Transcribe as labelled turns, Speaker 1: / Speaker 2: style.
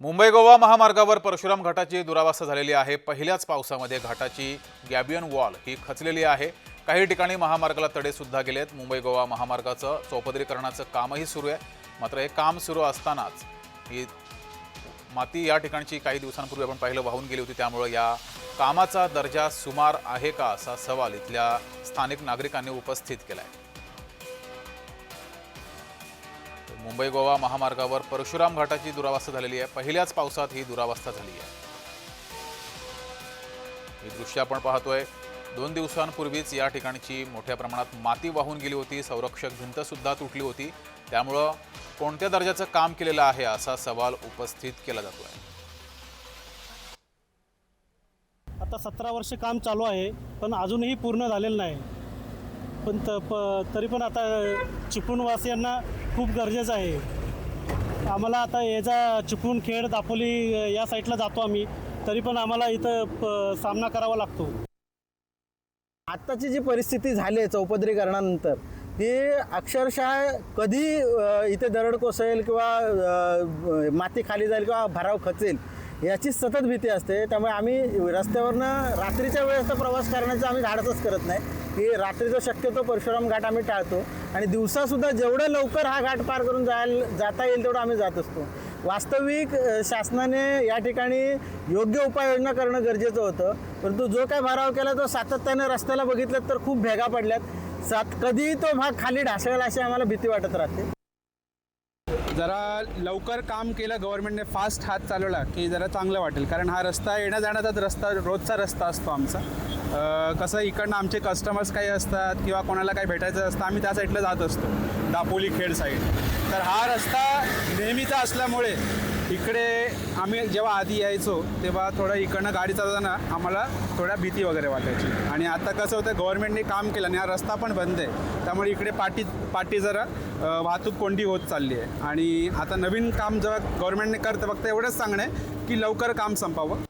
Speaker 1: मुंबई गोवा महामार्गावर परशुराम घाटाची दुरावस्था झालेली आहे. पहिल्याच पावसामध्ये घाटाची गॅबियन वॉल ही खचलेली आहे. काही ठिकाणी महामार्गाला तडे सुद्धा गेलेत. मुंबई गोवा महामार्गाचं चौपदरीकरणाचं कामही सुरू आहे. मात्र हे काम सुरू असतानाच ही माती या ठिकाणची काही दिवसांपूर्वी आपण पाहिलं वाहून गेली होती. त्यामुळं या कामाचा दर्जा सुमार आहे का असा सवाल इथल्या स्थानिक नागरिकांनी उपस्थित केला आहे मुंबई गोवा महामार्गावर परशुराम घाटाची दुरावस्था झालेली आहे. पहिल्याच पावसात ही दुरावस्था झाली आहे. ही दृश्य आपण पाहतोय. दोन दिवसांपूर्वीच या ठिकाणची मोठ्या प्रमाणात माती वाहून गेली होती. संरक्षक भिंत सुद्धा तुटली होती. त्यामुळं कोणत्या दर्जाचं काम केलेलं आहे असा सवाल उपस्थित केला जातोय.
Speaker 2: आता सतरा वर्ष काम चालू आहे पण अजूनही पूर्ण झालेलं नाही. पण त प तरी पण आता चिपळूणवासियांना खूप गरजेचं आहे. आम्हाला आता याचा चिपळूण खेड दापोली या साईडला जातो आम्ही. तरी पण आम्हाला इथं प सामना करावा लागतो.
Speaker 3: आत्ताची जी परिस्थिती झाली आहे चौपदरीकरणानंतर ती अक्षरशः कधी इथे दरड कोसळेल किंवा माती खाली जाईल किंवा भराव खचेल याची सतत भीती असते. त्यामुळे आम्ही रस्त्यावरनं रात्रीच्या वेळेस तर प्रवास करण्याचा आम्ही धाडसच करत नाही. की रात्रीचा शक्यतो परशुराम घाट आम्ही टाळतो आणि दिवसासुद्धा जेवढं लवकर हा घाट पार करून जायला जाता येईल तेवढं आम्ही जात असतो. वास्तविक शासनाने या ठिकाणी योग्य उपाययोजना करणं गरजेचं होतं. परंतु जो काय भराव केला तो सातत्याने रस्त्याला बघितलं तर खूप भेगा पडल्यात. सात कधीही तो भाग खाली ढासळेल अशी आम्हाला भीती वाटत राहते.
Speaker 4: जरा लवकर काम केलं गव्हर्नमेंटने फास्ट हात चालवला की जरा चांगलं वाटेल. कारण हा रस्ता येण्या जाण्याचाच रस्ता रोजचा रस्ता असतो आमचा. कसं इकडनं आमचे कस्टमर्स काही असतात किंवा कोणाला काही भेटायचं असतं आम्ही त्या साईडला जात असतो. दापोली खेड साईड तर हा रस्ता नेहमीचा असल्यामुळे इकडे आम्ही जेव्हा आधी यायचो तेव्हा थोडं इकडनं गाडी चालवताना आम्हाला थोड्या भीती वगैरे वाटायची. आणि आता कसं होतं गव्हर्नमेंटने काम केलं आणि हा रस्ता पण बंद आहे. त्यामुळे इकडे पाटी पाटी जरा वाहतूक कोंडी होत चालली आहे. आणि आता नवीन काम जेव्हा गव्हर्नमेंटने करतं फक्त एवढंच सांगणं आहे की लवकर काम संपावं.